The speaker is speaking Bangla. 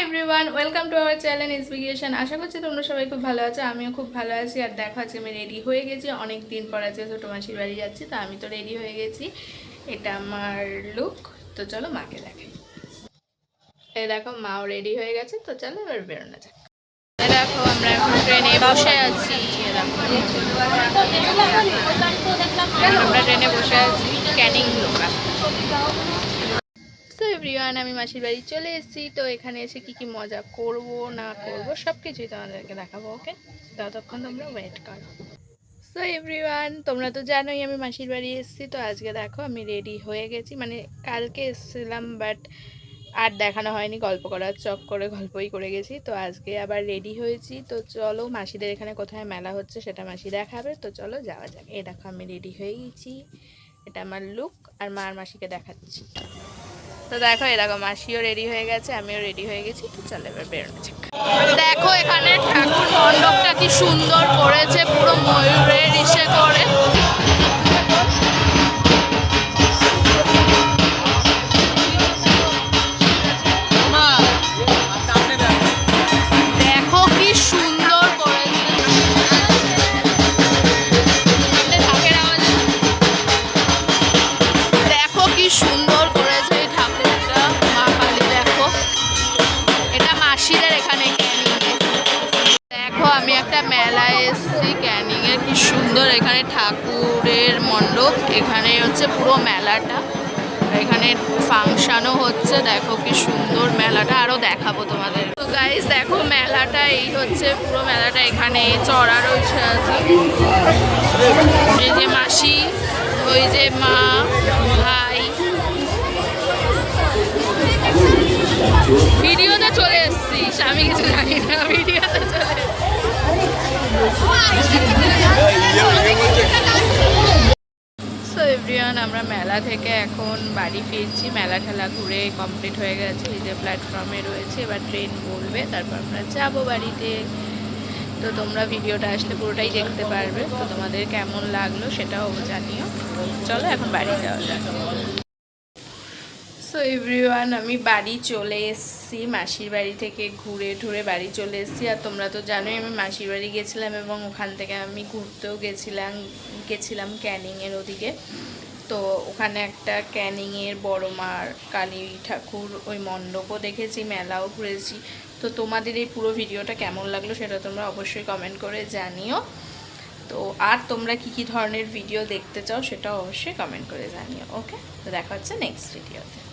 Welcome to our channel inspiration আশা করছি তোমরা সবাই খুব ভালো আছো, আমিও খুব ভালো আছি, আর দেখো আজকে আমি রেডি হয়ে গেছি অনেক দিন পর আজকে ছোটো মাসির বাড়ি যাচ্ছি, তো আমি তো রেডি হয়ে গেছি। এটা আমার লুক তো চলো মাকে দেখাই। এই দেখো, মাও রেডি হয়ে গেছে, তো চলো এবার বেরোনো যাক। দেখো, আমরা এখন ট্রেনে বসে আছি আমরা ট্রেনে বসে আছি ক্যানিং লোকাল তো এভরিওয়ান আমি মাসির বাড়ি চলে এসেছি, তো এখানে এসে কি কি মজা করব, না করব সব কিছুই তোমাদেরকে দেখাবো ওকে ততক্ষণ তোমরা ওয়েট করো। সো এভরিওয়ান তোমরা তো জানোই আমি মাসির বাড়ি এসেছি, তো আজকে দেখো আমি রেডি হয়ে গেছি। মানে কালকে এসেছিলাম বাট আর দেখানো হয়নি, গল্প করার চক করে গল্পই করে গেছি। তো আজকে আবার রেডি হয়েছি, তো চলো মাসিদের এখানে কোথায় মেলা হচ্ছে সেটা মাসি দেখাবে, তো চলো যাওয়া যাক। এ দেখো আমি রেডি হয়ে গেছি, এটা আমার লুক আর মার মাসিকে দেখাচ্ছি। তো দেখো এরকম দেখো মাসিও রেডি হয়ে গেছে আমিও রেডি হয়ে গেছি তো চলো এবার বেরোনো যাক। দেখো এখানে ঠাকুর মণ্ডপটা কি সুন্দর করেছে পুরো ময়ূরের ইসে করে। দেখো কি সুন্দর মেলায় এসেছি ক্যানিংয়ে কি সুন্দর। এখানে ঠাকুরের মণ্ডপ, এখানে হচ্ছে পুরো মেলাটা। এখানে ফাংশনও হচ্ছে, দেখো কি সুন্দর মেলাটা আরও দেখাবো তোমাদের। তো গাইস দেখো মেলাটা, এই হচ্ছে পুরো মেলাটা, এখানে চড়া রয়েছে আছে এই যে মাসি, ওই যে মা, ভাই। ভিডিওতে চলে এসছিস আমি কিছু জানি না ভিডিওতে আমরা মেলা থেকে এখন বাড়ি ফিরছি। মেলা ঠেলা ঘুরে কমপ্লিট হয়ে গেছে। এই যে প্ল্যাটফর্মে রয়েছে, এবার ট্রেন বলবে, তারপর আমরা যাব বাড়িতে। তো তোমরা ভিডিওটা আসলে পুরোটাই দেখতে পারবে। তো তোমাদের কেমন লাগল সেটাও জানিও। চলো এখন বাড়ি যাওয়া যাক। সো এভরিওয়ান আমি বাড়ি চলে এসেছি। মাসির বাড়ি থেকে ঘুরে ঠুরে বাড়ি চলে এসেছি। আর তোমরা তো জানোই, আমি মাসির বাড়ি গেছিলাম এবং ওখান থেকে আমি ঘুরতেও গেছিলাম গেছিলাম ক্যানিংয়ের ওদিকে। তো ওখানে একটা ক্যানিংয়ের বড় মার কালী ঠাকুর ওই মণ্ডপও দেখেছি, মেলাও ঘুরেছি। তো তোমাদের এই পুরো ভিডিওটা কেমন লাগল সেটা তোমরা অবশ্যই কমেন্ট করে জানিও। তো আর তোমরা কি কি ধরনের ভিডিও দেখতে চাও সেটাও অবশ্যই কমেন্ট করে জানিও ওকে তো দেখা হচ্ছে নেক্সট ভিডিওতে